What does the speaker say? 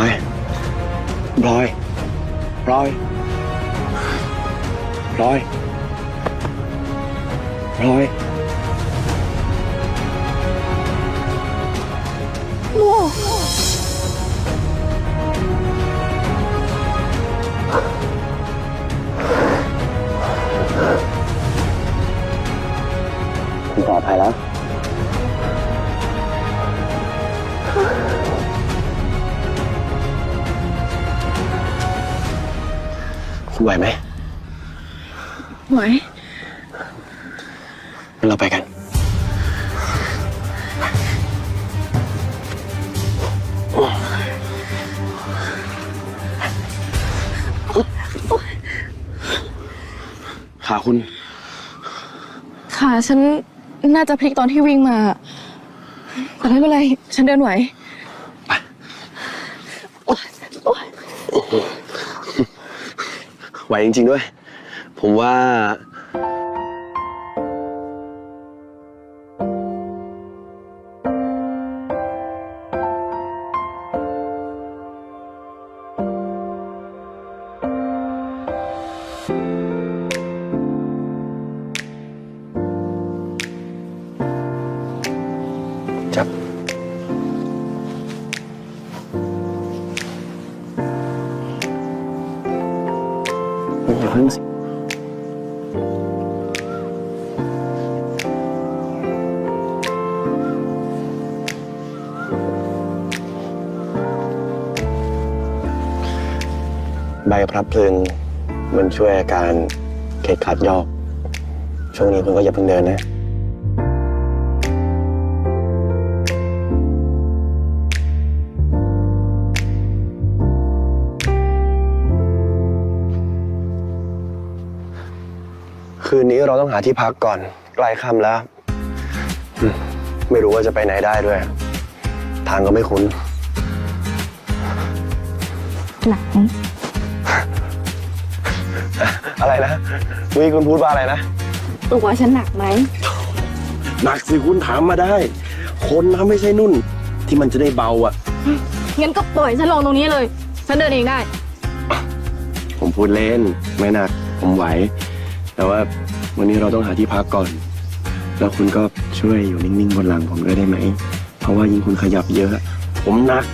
พลอยพลอยพลอยพลอยคุณปลอดภัยแล้ว ไหวไหมไหวงั้นเราไปกัน ขาคุณ ขาฉันน่าจะพลิกตอนที่วิ่งมา แต่ไม่เป็นไร ฉันเดินไหว ไไหวจริง ๆ ด้วย ผมว่า อย่าเพิ่งสิใบพลับพลึงมันช่วยอาการเข็ดขัดยอก ช่วงนี้คุณก็อย่าเพิ่งเดินนะ คืนนี้เราต้องหาที่พักก่อน ใกล้ค่ำแล้วอืมไม่รู้ว่าจะไปไหนได้ด้วย ทางก็ไม่คุ้นหนักอะไรนะวิคุณพูดว่าอะไรนะ ตัวฉันหนักไหม หนักสิคุณถามมาได้ คนนะไม่ใช่นุ่น ที่มันจะได้เบาอะ งั้นก็ปล่อยฉันลงตรงนี้เลย ฉันเดินเองได้ ผมพูดเล่น ไม่หนัก ผมไหว แต่ว่าวันนี้เราต้องหาที่พักก่อน แล้วคุณก็ช่วยอยู่นิ่งๆบนหลังผมด้วยได้ไหม เพราะว่ายิ่งคุณขยับเยอะ ผมหนัก